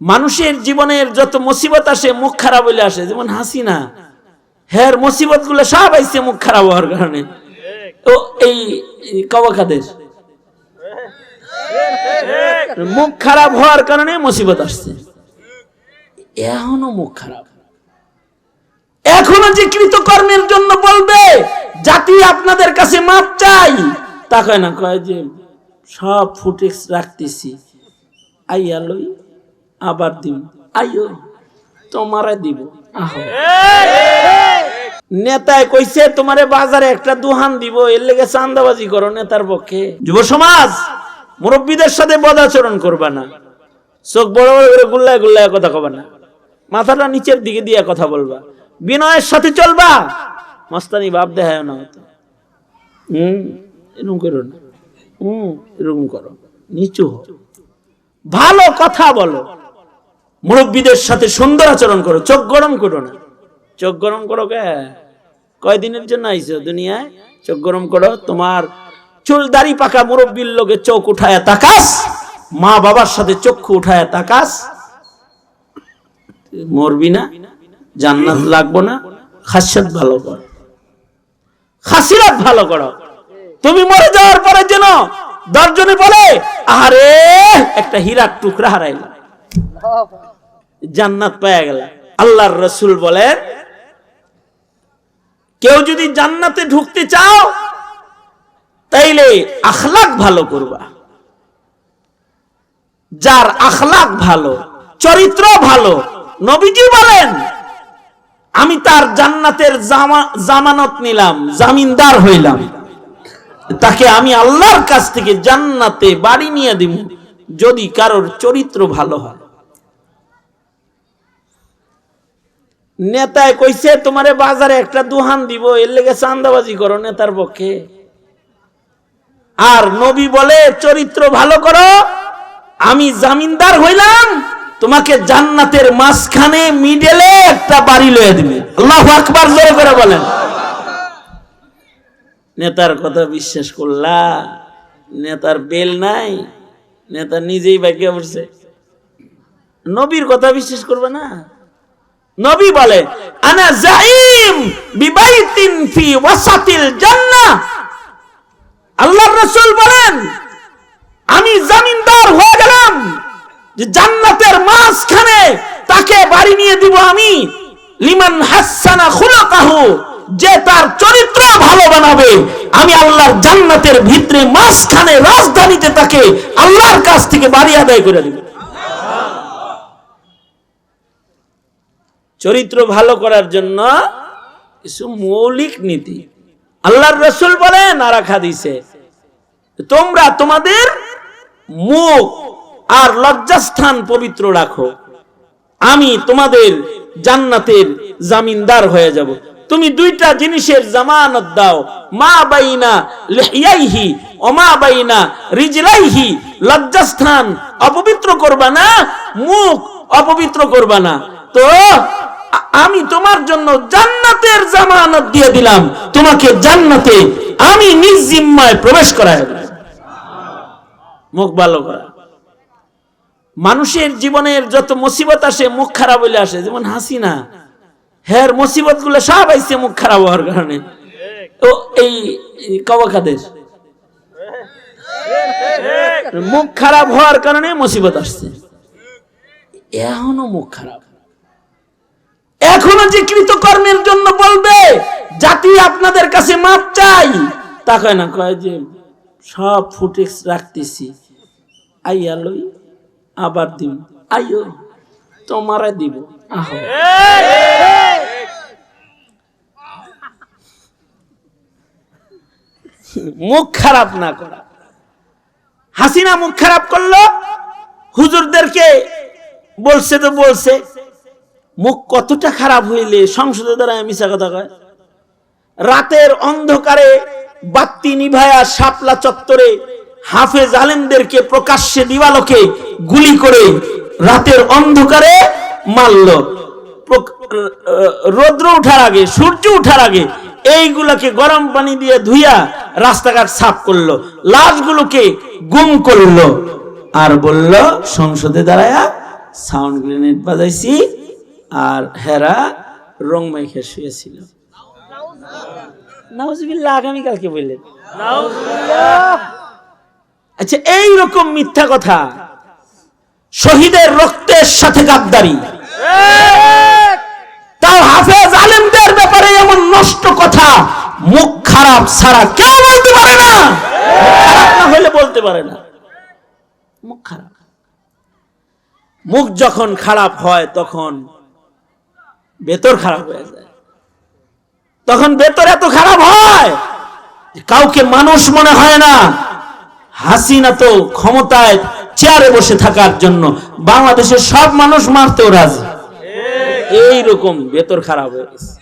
মানুষের জীবনের যত মুসিবত আসে, মুখ খারাপ হইলে আসে। যেমন হাসিনা হ্যার মুসিবতগুলো সব আইসে মুখ খারাপ হওয়ার কারণে। ও, এই কবাকাদের মুখ খারাপ হওয়ার কারণে মুসিবত আসছে। এখনও মুখ খারাপ। এখনও যে কৃতকর্মের জন্য বলবে, জাতি আপনাদের কাছে মাপ চাই। তা কয় না, কয় যে সব ফুটেক্স রাখতেছি। আইয়া লই আবার দিব। আইও, তোমারে দিব। আহো। নেতায় কইছে, তোমারে বাজারে একটা দুহান দিব, এর লেগে চান্দাবাজি করো নেতার পক্ষে। যুব সমাজ, মুরব্বীদের সাথে বদাচরণ করবা না। চোখ বড় বড় করে গুল্লায় গুল্লায় কথা কবা না। মাথাটা নিচের দিকে দিয়ে কথা বলবা। বিনয়ের সাথে চলবা। মস্তানি ভাব দেখায় না হতো হুম, এরকম করো না। হুম, এরকম করো। নিচু ভালো কথা বলো। মুরব্বীদের সাথে সুন্দর আচরণ করো চোখ গরম করো না। চোখ গরম করো কে? কয়দিনের জন্য আইছো দুনিয়ায়? চোখ গরম করো তোমার চুল দাড়ি পাকা মুরব্বীর লোকে চোখ উঠায় তাকাস মা বাবার সাথে চক্ষু উঠায় তাকাস। মরবি না জান্নাত লাগবো না খাসিয়াত ভালো কর। খাসিরাত ভালো করো। তুমি মরে যাওয়ার পরে যেন দশজনে বলে আরে একটা হীরার টুকরা হারাইলাম। জান্নাত পাওয়া গেল। আল্লাহর রসুল বলেন, কেউ যদি জান্নাতে ঢুকতে চাও, তাইলে আখলাক ভালো করবা। যার আখলাক ভালো চরিত্র ভালো, নবীজি বলেন, আমি তার জান্নাতের জামানত নিলাম, জামিনদার হইলাম। তাকে আমি আল্লাহর কাছ থেকে জান্নাতে বাড়ি নিয়ে দিব যদি কারোর চরিত্র ভালো হয়। নেতায় কইছে, তোমারে বাজারে একটা দুহান দিব, এর লেগে চান্দাবাজি করো নেতার পক্ষে। আর নবী বলে, চরিত্র ভালো করো, আমি জামিনদার হইলাম, তোমাকে জান্নাতের মাঝখানে মিডেলে একটা বাড়ি লয়ে দিবে। আল্লাহ আকবার, জোরে করে বলেন। নেতার কথা বিশ্বাস করলা নেতার বেল নাই, নেতা নিজেই বাইকে বসছে নবীর কথা বিশ্বাস করবে না। নবী বলে, আনা জাইম বিবাইতিন ফি ওয়াসাতিল জান্নাহ। আল্লাহর রাসূল বলেন, আমি জামিনদার হয়ে গেলাম যে জান্নাতের মাঝখানে তাকে বাড়ি নিয়ে দিব আমি। লিমান হাসানা খুলাকাহু, যে তার চরিত্র ভালো বানাবে। আমি আল্লাহর জান্নাতের ভিতরে মাঝখানে রাজধানীতে তাকে আল্লাহর কাছ থেকে বাড়ি আদায় করে দিব চরিত্র ভালো করার জন্য কিছু মৌলিক নীতি। আল্লাহর রসুল বলেন আর দিছে তোমরা তোমাদের মুখ আর লজ্জাস্থান পবিত্র রাখো। আমি তোমাদের জান্নাতের জামিনদার হয়ে যাব। তুমি দুইটা জিনিসের জামানত দাও। মা বাইনা লিহিয়াইহি ওমা বাইনা রিজলাইহি। লজ্জাস্থান অপবিত্র করবা না, মুখ অপবিত্র করবা না। তো আমি তোমার জন্য জান্নাতের জামানত দিয়ে দিলাম। তোমাকে জান্নাতে আমি নিজ জিম্মায় প্রবেশ দিলাম। মুখ ভালো করা। মানুষের জীবনের যত মুসিবত আসে, মুখ খারাপ হইলে আসে। যেমন হাসিনা হ্যার মুসিবতগুলো সব আইসে মুখ খারাপ হওয়ার কারণে। ও, এই কবাকাদের মুখ খারাপ হওয়ার কারণে মুসিবত আসছে। এখনও মুখ খারাপ। এখনও যে কৃতকর্মের জন্য বলবে, জাতি আপনাদের কাছে মাপ চাই। তা কয় না, কয় যে সব ফুটেক্স রাখতেছি। আইয়া লই, আবার দিব আইও, তোমারে দিব। আহো। মুখ খারাপ না করা। হাসিনা মুখ খারাপ করল, হুজুরদেরকে বলছে তো বলছে। মুখ কতটা খারাপ হইলে সংসদে দ্বারা মিশা কথা কয়? রাতের অন্ধকারে বাত্তি নিভায়া শাপলা চত্বরে হাফেজ আলেমদেরকে প্রকাশ্যে দিবালোকে গুলি করে রাতের অন্ধকারে মারল। রৌদ্র উঠার আগে, সূর্য উঠার আগে এইগুলাকে গরম পানি দিয়ে ধুইয়া রাস্তাঘাট সাফ করল, লাশগুলোকে গুম করল। আর বলল, সংসদে দাঁড়ায়া সাউন্ড গ্রেনেড বাজাইছি। আর হেরা রং মাইখে শুয়েছিল আগামীকালকে বললেন। আচ্ছা এই রকম মিথ্যা কথা শহীদের রক্তের সাথে গাদ্দারি। তাও হাফেজ আলেমদের ব্যাপারে এমন নষ্ট কথা মুখ খারাপ ছাড়া কেউ বলতে পারে না। খারাপ না হলে বলতে পারে না। মুখ খারাপ। মুখ যখন খারাপ হয় তখন ভেতর খারাপ হয়ে যায়। তখন ভেতর এত খারাপ হয় কাউকে মানুষ মনে হয় না। হাসিনা তো ক্ষমতায় চেয়ারে বসে থাকার জন্য বাংলাদেশের সব মানুষ মারতেও রাজি। এই রকম ভেতর খারাপ হয়ে গেছে।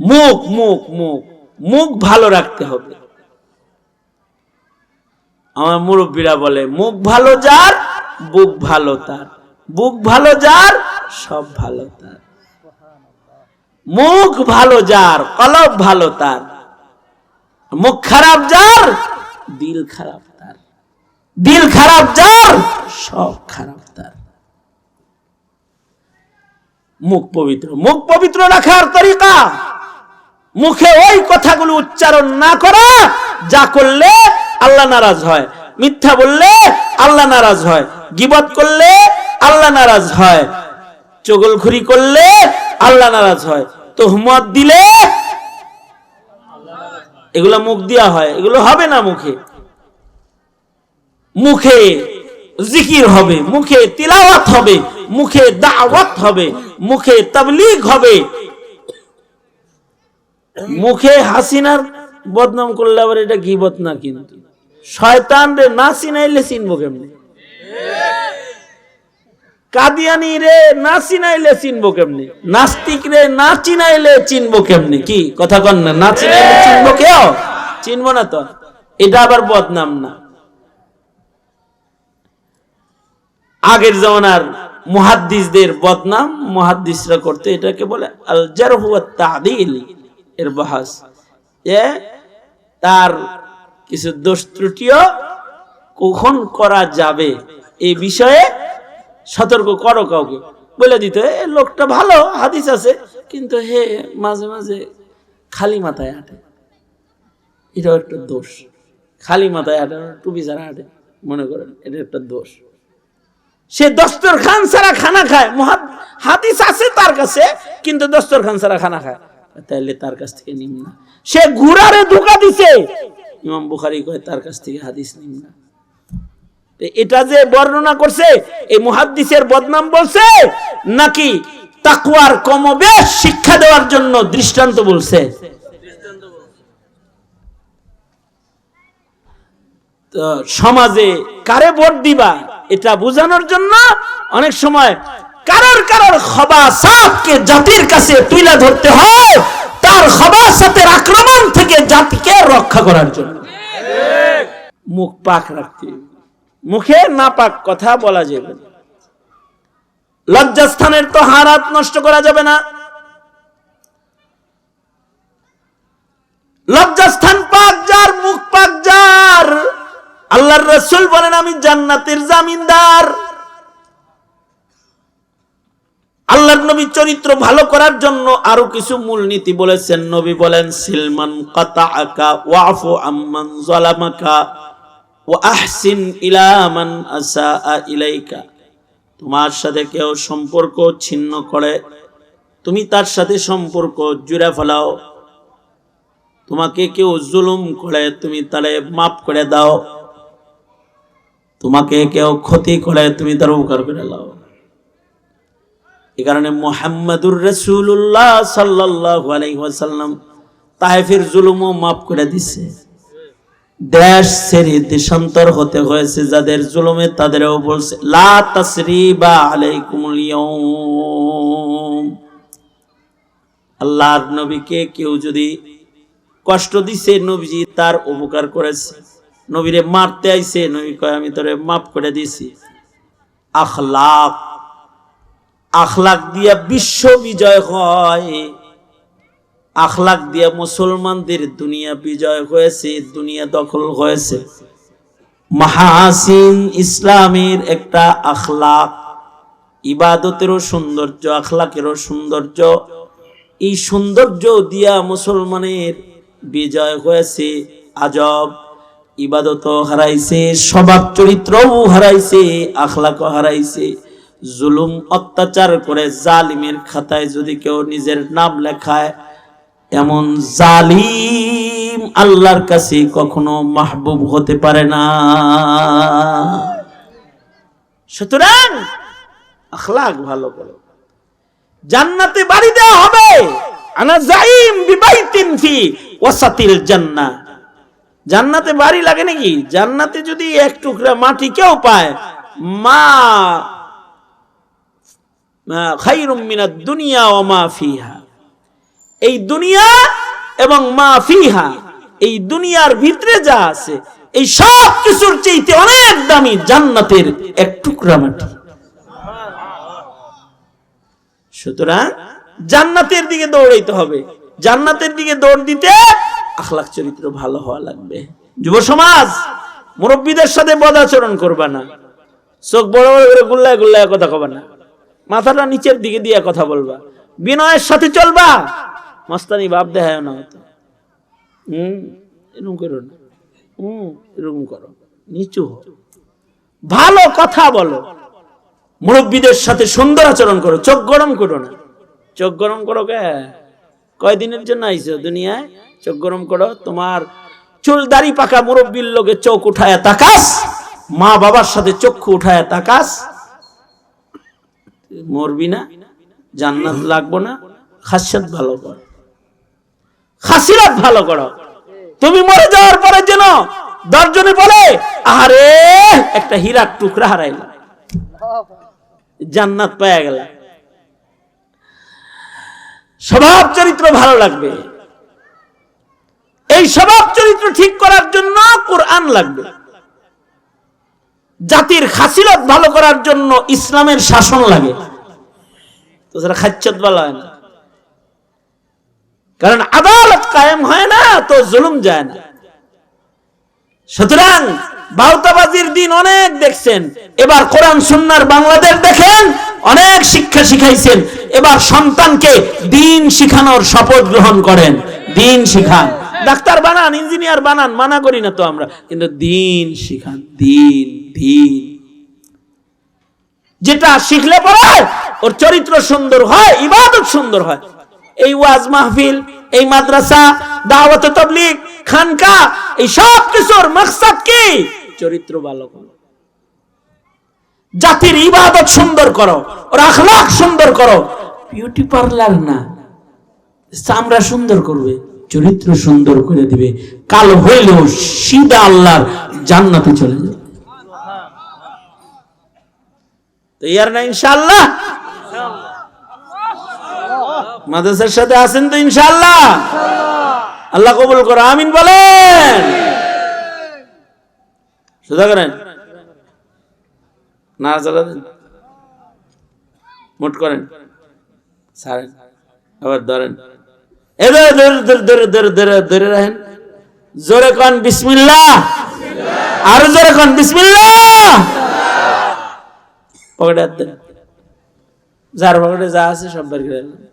মুখ মুখ মুখ মুখ ভালো রাখতে হবে। আমার মুরব্বীরা বলে, মুখ ভালো যার, বুক ভালো তার। বুক ভালো যার, সব ভালো তার। মুখ ভালো যার, কলব ভালো তার। মুখ খারাপ যার, দিল খারাপ তার। দিল খারাপ যার, সব খারাপ তার। মুখ পবিত্র। মুখ পবিত্র রাখার তরিকা। মুখে ওই কথাগুলো উচ্চারণ না করা, যা করলে আল্লাহ নারাজ হয়। মিথ্যা বললে আল্লাহ নারাজ হয়। গিবত করলে আল্লাহ নারাজ হয়। চগলখুরি করলে আল্লাহ নারাজ হয়। তোহমত দিলে এগুলো মুখ দিয়া হয়। এগুলো হবে না মুখে। মুখে জিকির হবে, মুখে তিলাওয়াত হবে, মুখে দাওয়াত হবে, মুখে তাবলিগ হবে। মুখে হাসিনার বদনাম করলে আবার এটা গিবত না কিন্তু। শয়তান রে না চিনাইলে চিনবো কেমনি? কাদিয়ানি রে, না চিনাইলে চিনবো কেমনি? নাস্তিক রে, না চিনাইলে চিনবো কেমনি? কি? কথা কন না না চিনাইলে চিনবো কেউ? চিনবো না তো। এটা আবার বদনাম না। আগের জমানার মুহাদ্দিসদের বদনাম, মুহাদ্দিসরা করতে এটাকে বলে আল জারহু ওয়াত তাদিল এর বাহাস। যে তার কিছু দোষ ত্রুটিও কখন করা যাবে? এই বিষয়ে সতর্ক করো কাউকে। বলে দিত, এ, লোকটা ভালো, হাদিস আছে। কিন্তু হে, মাঝে মাঝে খালি মাথায় হাঁটে এটাও একটা দোষ। খালি মাথায় হাঁটে টুপি ছাড়া হাঁটে মনে করেন, এটা একটা দোষ। সে দস্তর খান ছাড়া খানা খায়। হাদিস আছে তার কাছে, কিন্তু দস্তর খান ছাড়া খানা খায়। তাইলে তার কাছ থেকে নিম না। সে ঘুরারে ধোকা দিছে। ইমাম বুখারি কয়, তার কাছ থেকে হাদিস নিম না। এটা যে বর্ণনা করছে, এই মুহাদ্দিসের বদনাম বলছে, নাকি তাকুয়ার কমবেশ শিক্ষা দেওয়ার জন্য দৃষ্টান্ত বলছে সমাজে কারে ভোট দিবা, এটা বোঝানোর জন্য অনেক সময় কারোর কারোর খবাসাতকে জাতির কাছে তুলে ধরতে হয়, তার খবাসাতের আক্রমণ থেকে জাতিকে রক্ষা করার জন্য মুখ পাক রাখতে। মুখে না পাক কথা বলা যাবে লজ্জাস্থানের তো হারাত নষ্ট করা যাবে না। লজ্জাস্থান পাক যার, মুখ পাক যার। আল্লাহর রসুল বলেন, আমি জান্নাতের জামিনদার। আল্লাহর নবী চরিত্র ভালো করার জন্য আরও কিছু মূলনীতি বলেছেন। নবী বলেন, সিলমান কাতাআকা ওয়াফু আম্মান যালামাকা তোমার সাথে কেউ সম্পর্ক ছিন্ন করে, তুমি তার সাথে সম্পর্ক জুড়ে ফেলাও। তোমাকে কেউ জুলুম করে, তুমি তাহলে মাফ করে দাও। তোমাকে কেউ ক্ষতি করে, তুমি তার উপকার করে দাও এই কারণে মোহাম্মদুর রসুল্লাহ সাল্লাহ আলাইসাল্লাম তাহেফের জুলুমও মাফ করে দিছে। দেশ ছেড়ে দেশান্তর হতে হয়েছে, যাদের জুলুমে তাদেরও বলছে আল্লাহর নবীকে কেউ যদি কষ্ট দিছে, নবীজি তার উপকার করেছে। নবীরে মারতে আইছে, নবী কয়, আমি তোরে মাফ করে দিছি আখলাক আখলাক দিয়া বিশ্ব বিজয় হয়। আখলাক দিয়া মুসলমানদের দুনিয়া বিজয় হয়েছে, দুনিয়া দখল হয়েছে। মাহাসিন ইসলামের একটা আখলাক, ইবাদতেরও সৌন্দর্য, আখলাকেরও সৌন্দর্য। এই সৌন্দর্য দিয়া মুসলমানের বিজয় হয়েছে, আজব। ইবাদত হারাইছে, স্বভাব চরিত্রও হারাইছে, আখলাকও হারাইছে। জুলুম অত্যাচার করে জালিমের খাতায় যদি কেউ নিজের নাম লেখায় এমন জালিম আল্লাহর কাছে কখনো মাহবুব হতে পারে না। সুতরাং আখলাক ভালো করো জান্নাতে বাড়ি দেওয়া হবে। আনা জাইম বিবাইতিন ফি ওয়াসাতিল জান্নাহ জান্নাতে বাড়ি লাগে নাকি? জান্নাতে যদি এক টুকরা মাটি কেউ পায়, মা খাইরুম মিনাদ দুনিয়া ওয়া মা ফিহা। এই দুনিয়া এবং মা ফিহা, এই দুনিয়ার ভিতরে যা আছে, এই সব কিছুর চাইতে অনেক দামি জান্নাতের এক টুকরা মাটি। সুতরাং জান্নাতের দিকে দৌড়াইতে হবে। জান্নাতের দিকে দৌড় দিতে আখলাক চরিত্র ভালো হওয়া লাগবে। যুব সমাজ, মুরব্বীদের সাথে বদাচরণ করবা না। চোখ বড় বড় করে গুল্লায় গুল্লায় কথা কবা না। মাথাটা নিচের দিকে দিয়ে কথা বলবা। বিনয়ের সাথে চলবা। মস্তানি বাপ দেখায় না হতো হম, এরকম করো না। হম, এরকম করো। নিচু। ভালো কথা বলো। মুরব্বীদের সাথে সুন্দর আচরণ করো। চোখ গরম করো না। চোখ গরম করো কে? কয়দিনের জন্য আইছো দুনিয়ায়? চোখ গরম করো। তোমার চুল দাড়ি পাকা মুরব্বীর লোকে চোখ উঠায় তাকাস। মা বাবার সাথে চক্ষু উঠায় তাকাস। মরবি না? জান্নাত লাগবো না? খাসিয়াত ভালো কর। খাসিরাত ভালো করো। তুমি মরে যাওয়ার পরে যেন দশজনে বলে আরে একটা হীরার টুকরা হারাইলাম। জান্নাত পাওয়া গেল স্বভাব চরিত্র ভালো লাগবে। এই স্বভাব চরিত্র ঠিক করার জন্য কোরআন লাগবে। জাতির খাসিলত ভালো করার জন্য ইসলামের শাসন লাগে। তো সেটা খাচ্ছত বলা হয় না। কারণ আদালত কায়েম হয় না, তো জুলুম যায় না। সুতরাং বাউতাবাজির দিন অনেক দেখছেন। এবার কোরআন সুন্নার বাংলাদেশ দেখেন, অনেক শিক্ষা শিখাইছেন। এবার সন্তানকে দিন শিখানোর শপথ গ্রহণ করেন। দিন শিখান। ডাক্তার বানান, ইঞ্জিনিয়ার বানান, মানা করি না তো আমরা। কিন্তু দিন শিখান, দিন দিন। যেটা শিখলে পরে ওর চরিত্র সুন্দর হয়, ইবাদত সুন্দর হয়। এই ওয়াজ মাহফিল, এই মাদ্রাসা, দাওয়াত তবলিগ, খানকা, এই সব কিছুর মাকসাদ কি? চরিত্র ভালো করো জাতির ইবাদত সুন্দর করো, ওর আখলাক সুন্দর করো। বিউটি পার্লার না। চামড়া সুন্দর করবে, চরিত্র সুন্দর করে দিবে। কাল হইলেও সিদা আল্লাহর জান্নাতে চলে যাবে। তো ইয়ার না ইনশাআল্লাহ? মাদ্রাসার সাথে আছেন তো ইনশাআল্লাহ? আল্লাহ কবুল করো, আমিন বলেন। সোজা করেন। না চালা দেন। মোট করেন। ছাড়েন। আবার ধরেন। এ ধরে ধরে ধরে ধরে ধরে রাখেন। জোরে কন বিসমিল্লাহ। আরও জোরে কন বিসমিল্লাহ। পকেটে যার পকেটে যা আছে সব বের করে।